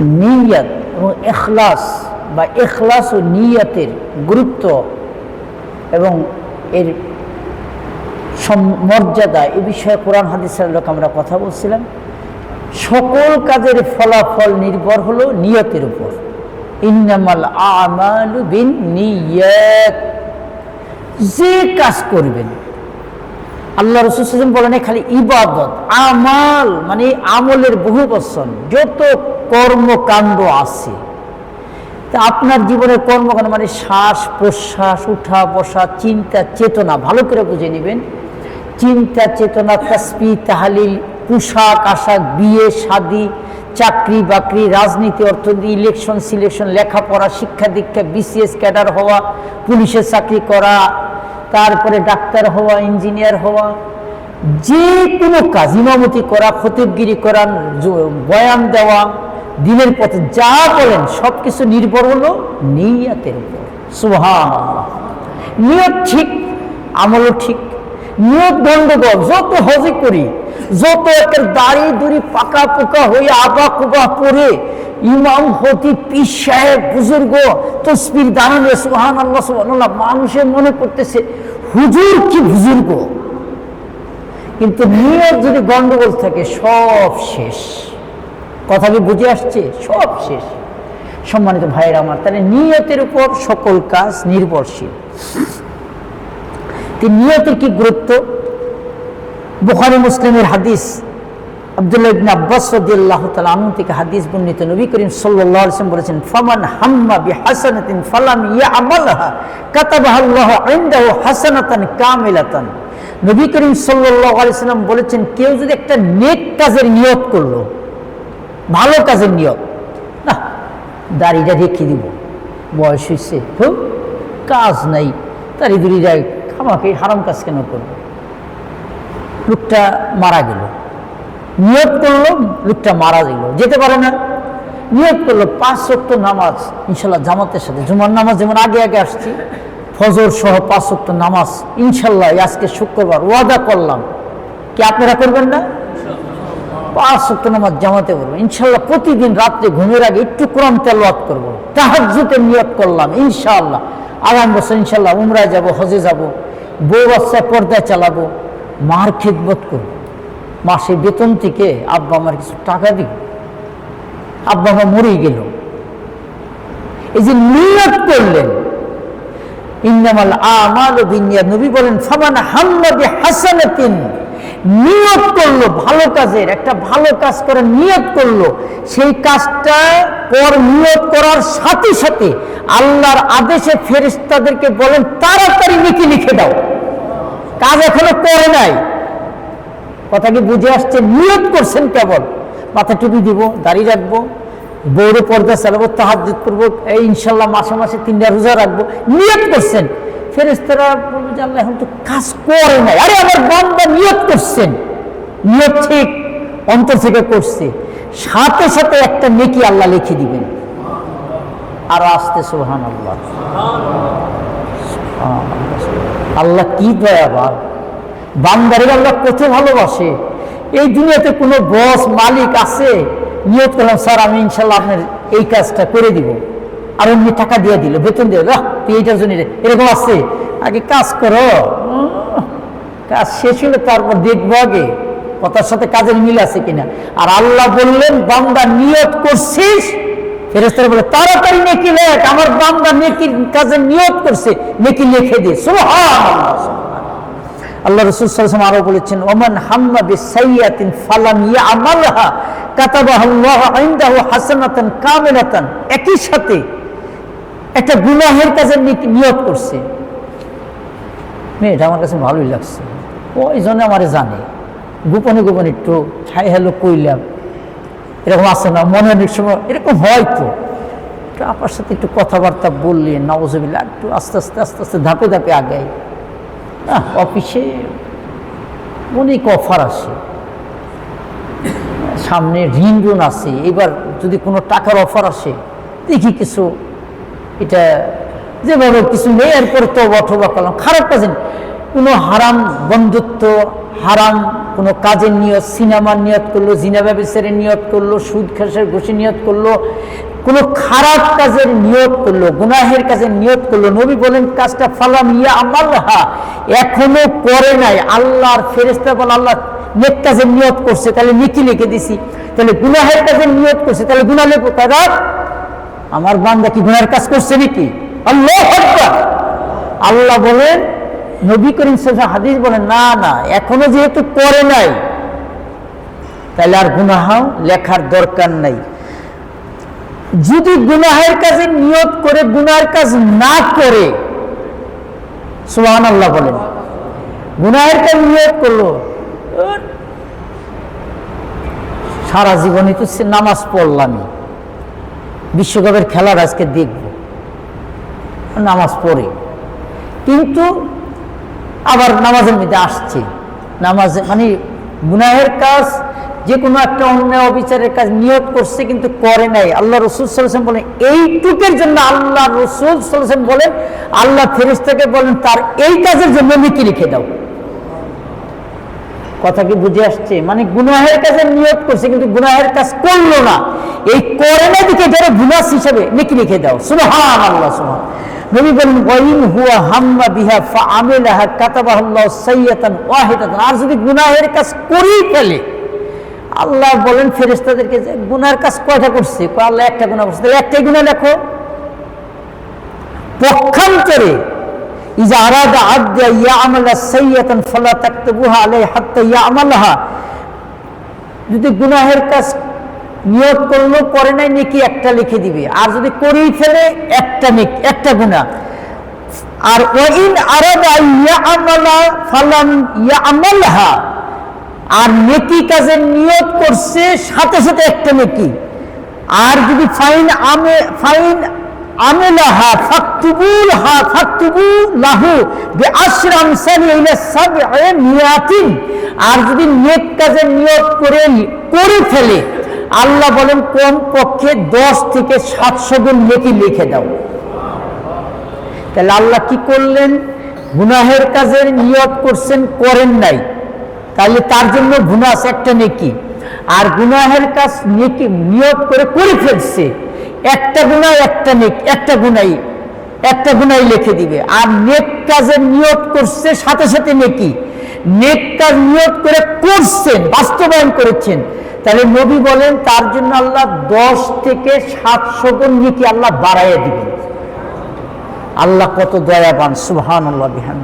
নিয়াত এবং এখলাস বা এখলাস ও নিয়াতের গুরুত্ব এবং এর মর্যাদা এ বিষয়ে কোরআন হাদিসের লোক আমরা কথা বলছিলাম। সকল কাজের ফলাফল নির্ভর হলো নিয়তের উপর। ইন্নামাল আমালু বিন নিয়াত। যে কাজ করবেন আল্লাহ রসুল বলেন খালি ইবাদত, আমাল মানে আমলের বহু বচন, যত কর্মকাণ্ড আছে, তা আপনার জীবনের কর্মকাণ্ড মানে শ্বাস প্রশ্বাস উঠা বসা চিন্তা চেতনা ভালো করে বুঝে নেবেন চিন্তা চেতনা তসবি, তাহালিল, পোশাক, আশাক, বিয়ে, শাদি চাকরি বাকরি রাজনীতি, অর্থনীতি ইলেকশন সিলেকশন লেখাপড়া শিক্ষা দীক্ষা বিসিএস ক্যাডার হওয়া, পুলিশের চাকরি করা তারপরে ডাক্তার হওয়া, ইঞ্জিনিয়ার হওয়া, যে কোনো কাজ, ইমামতি করা, খতিবগিরি করা বয়ান দেওয়া, দিনের পথে যা বলেন সব কিছু নির্ভর হলো নিয়াতের উপর। সুহান নিয়ত ঠিক, আমলও ঠিক। নিয়ত গণ্ডগোল যত হজে করি, যত একের দাড়ি দুড়ি পাকা পোকা হয়ে আবা কুবা পরে ইমাম হতি পীর সাহেব, বুজুর্গ, তসবির দাঁড়ানো সুহান আল্লাহ সুবহানাল্লাহ, মানুষের মনে করতেছে হুজুর কি বুজুর্গ? কিন্তু নিয়ত যদি গন্ডগোল থাকে, সব শেষ। কথা কি বুঝে আসছে? সব শেষ। সম্মানিত ভাইয়ের আমার, তাহলে নিয়তের উপর সকল কাজ নির্ভরশীল। নিয়তের কি গুরুত্ব? বুখারি, মুসলিমের হাদিস আব্দুল্লাহ ইবনে আব্বাস রাদিয়াল্লাহু তাআলা আনহু থেকে হাদিস বর্ণিত নবী করিম সাল্লাল্লাহু আলাইহি বলেছেন, ফামান হাম্মা বিহাসানাতিন ফালাম ইয়ামালহা কাতাবাহা আল্লাহু ইনদাহু হাসানাতান কামিলাতান। নবী করিম সাল্লাল্লাহু আলাইহি ওয়াসাল্লাম বলেছেন, কেউ যদি একটা নেক কাজের নিয়ত করল, ভালো কাজের নিয়ত, না, দাড়িটা রেখে দিব, বয়স হয়েছে তো কাজ নাই দাড়ি দুড়ি যায় আমাকে হারাম কাজ কেন করব লোকটা মারা গেল। নিয়ত করল, লোকটা মারা গেল, যেতে পারে না। নিয়ত করল, পাঁচ সত্তর নামাজ, ইনশাল্লাহ জামাতের সাথে, জুমার নামাজ যেমন আগে আগে আসছি, ফজর সহ পাঁচ সত্তর নামাজ, ইনশাল্লাহ আজকে শুক্রবার ওয়াদা করলাম। কি আপনারা করবেন না? পাঁচ সত্তর নামাজ জামাতে করব ইনশাল্লাহ প্রতিদিন রাত্রে ঘুমের আগে একটু কোরআন তেলওয়াত করব। তাহাজুতে নিয়ত করলাম ইনশাআল্লাহ আগামী বছর ইনশাল্লাহ উমরায় যাব, হজে যাব, বউ বাচ্চা পর্দায় চালাবো, মার খেদমত করব। মাসে বেতন থেকে আব্বা আমার কিছু টাকা দিব আব্বা আমার মরেই গেল। এই যে নিয়ত করলেন, ইন্নামাল আমাল বিনিয়া নবী বলেন, ফামান হাম্মা বিহাসানাতিন। নিয়ত করল, ভালো কাজের, একটা ভালো কাজ করে নিয়ত করল। সেই কাজটা পর নিয়ত করার সাথে সাথে আল্লাহর আদেশে ফেরেশতাদেরকে বলেন, তাড়াতাড়ি লিখে লিখে দাও। কাজ এখনও করে নাই। কথা কি বুঝে আসছে, নিয়ত করছেন কেবল। মাথা টুপি দিব, দাড়ি রাখব বৌরে পর্দা চালাবো তাহাজুদ করব, এই ইনশাল্লাহ মাসে মাসে তিনটা রোজা রাখব, নিয়ত করছেন। ফেরেস্তারা বলবে যে, আল্লাহ এখন তো কাজ করে নাই। আরে, আমার বান্দা নিয়ত করছেন। নিয়ত ঠিক, অন্তর থেকে করছে। সাথে সাথে একটা নেকি আল্লাহ লিখে দিবেন। আর আসতে সোহান আল্লাহ আল্লাহ কি দয়াবান বান্দারে আল্লাহ কত ভালোবাসে। এই দুনিয়াতে কোনো বস মালিক আছে? নিয়ত করলাম, স্যার, আমি ইনশাল্লাহ আপনার এই কাজটা করে দিব। আর এমনি টাকা দিয়ে দিল, বেতন দিয়ে রাহ তুই এইটার জন্য এরকম আছে। আগে কাজ করো। কাজ শেষ হলে তারপর দেখব আগে, কথার সাথে কাজের মিল আছে কিনা। আর আল্লাহ বললেন, বান্দা নিয়ত করছিস? বলে, তাড়াতাড়ি নেকি লেখ, আমার বান্দা নেকি কাজে নিয়ত করছে, নেকি লিখে দিয়ে আল্লাহ রসুল আরও বলেছেন ওমান হাম্মা বিসাইয়াতিন ফালাম ইয়ামালহা কাতাবাহু আল্লাহু ইনদাহু হাসানাতান কামিলাতান। একই সাথে একটা গুনাহের কাছে নিয়ত করছে। মেয়েটা আমার কাছে ভালোই লাগছে। ওই জন্য আমারে জানে। গোপনে গোপনে একটু হাই হ্যালো কইলাম। এরকম আছে না? মনে অনেক সময় এরকম হয় তো। আপনার সাথে একটু কথাবার্তা বললে নওয়াজবিল্লা একটু আস্তে আস্তে আস্তে আস্তে ধাপে ধাপে আহ, অফিসে অনেক অফার আসে সামনে ঋণ ঋণ আছে, এবার যদি কোনো টাকার অফার আসে, দেখি কিছু, এটা যেভাবে কিছু নেই এরপরে তো অথবা করলাম খারাপ কাজে। কোনো হারাম বন্ধুত্ব, হারাম কোনো কাজের নিয়ত, সিনেমার নিয়ত করল, জিনা ব্যবসারের নিয়ত করল, সুদ, খাসের ঘুষি নিয়ত করল কোনো খারাপ কাজের নিয়োগ করল, গুনাহের কাজের নিয়োগ করল, নবী বলেন, কাজটা ফালাম ইয়া আমাল্লাহা এখনও করে নাই। আল্লাহর ফেরেস্তা বল, আল্লাহ নেক কাজের নিয়ত করছে, তাহলে নিকি লিখে দিছি। তাহলে গুনাহের কাজের নিয়ত করছে, তাহলে গুনা লেখো কাদা আমার বান্দা কি গুনার কাজ করছে নাকি? আল্লাহ। আল্লাহ বলেন, নবী করিম সাল্লাল্লাহু হাদিস বলেন, না না, এখনও যেহেতু করে নাই, তাহলে আর গুনাহ লেখার দরকার নাই। যদি গুনাহের কাজে নিয়ত করে গুনার কাজ না করে সোহান আল্লাহ বলেন গুনাহের কাজ নিয়ত করল, সারা জীবনে তো সে নামাজ পড়লামই বিশ্বকাপের খেলার আজকে দেখব, নামাজ পড়ে। কিন্তু আবার নামাজের মধ্যে আসছে। নামাজ মানে গুনাহের কাজ যে কোনো একটা অন্যায় অবিচারের কাজ নিয়ত করছে কিন্তু করে নাই। আল্লাহ রসুল সাল্লাম বলেন এইটুকের জন্য আল্লাহ রসুল সাল্লাম বলেন, আল্লাহ ফেরিস্তাকে বলেন, তার এই কাজের জন্য নিকি লিখে দাও। কথা কি বুঝে আসছে? মানে গুনাহের কাজে নিয়োগ করছে কিন্তু গুনাহের কাজ করল না। এই করে না দিকে যারা গুনাস হিসাবে নেকি লিখে দাও। সুবহান আল্লাহ সুবহান। নবী বলেন, ওয়াইন হুয়া হাম্মা বিহা ফা আমিলাহা কাতাবাহুল্লাহ সাইয়াতান ওয়াহিদাতান। আর যদি গুনাহের কাজ করেই ফেলে আল্লাহ বলেন ফেরেশতাদেরকে যে গুনার কাজ কয়টা করছে? আল্লাহ একটা গুনাহ করছে। তাহলে একটাই গুনাহ লেখো। পক্ষান্তরে, ইজা আরাদা আদ্যা ইয়ামালা সাইয়াতান ফালা তাকতুবুহা আলাই হাত্তা ইয়ামালাহা। যদি গুনাহের কাজ নিয়ত করল, করে নাই, নাকি একটা লিখে দিবে। আর যদি করেই ফেলে, একটা নেক, একটা গুনাহ। আর ওয়াইন আরাদা ইয়ামালা ফালাম ইয়ামালহা। আর নেকি কাজের নিয়ত করছে সাথে সাথে একটা নেকি। আর যদি ফাইন আমে, ফাইন আমেলাহা ফাকতুবুল হা ফাকতুবু লাহু বে আশরাম সানি ইলা সাবএ মিয়াতিন। আর যদি নেক কাজের নিয়ত করে করে ফেলে, আল্লাহ বলেন কোন পক্ষে দশ থেকে সাতশো গুণ নেকি লিখে দাও। তাহলে আল্লাহ কি করলেন? গুনাহের কাজের নিয়ত করছেন, করেন নাই। তাহলে তার জন্য গুনাস একটা নেকি। আর গুনাহের কাজ নেকি নিয়ত করে করে ফেলছে। একটা গুনাহ, একটা নেক, একটা গুনাই একটা গুনাই লিখে দিবে। আর নেক কাজের নিয়ত করছে সাথে সাথে নেকি। নেক কাজ নিয়ত করে করছেন, বাস্তবায়ন করেছেন। তাহলে নবী বলেন, তার জন্য আল্লাহ দশ থেকে সাতশো গুণ নেকি আল্লাহ বাড়াইয়া দিবেন। আল্লাহ কত দয়াবান সুহান আল্লাহ বিহান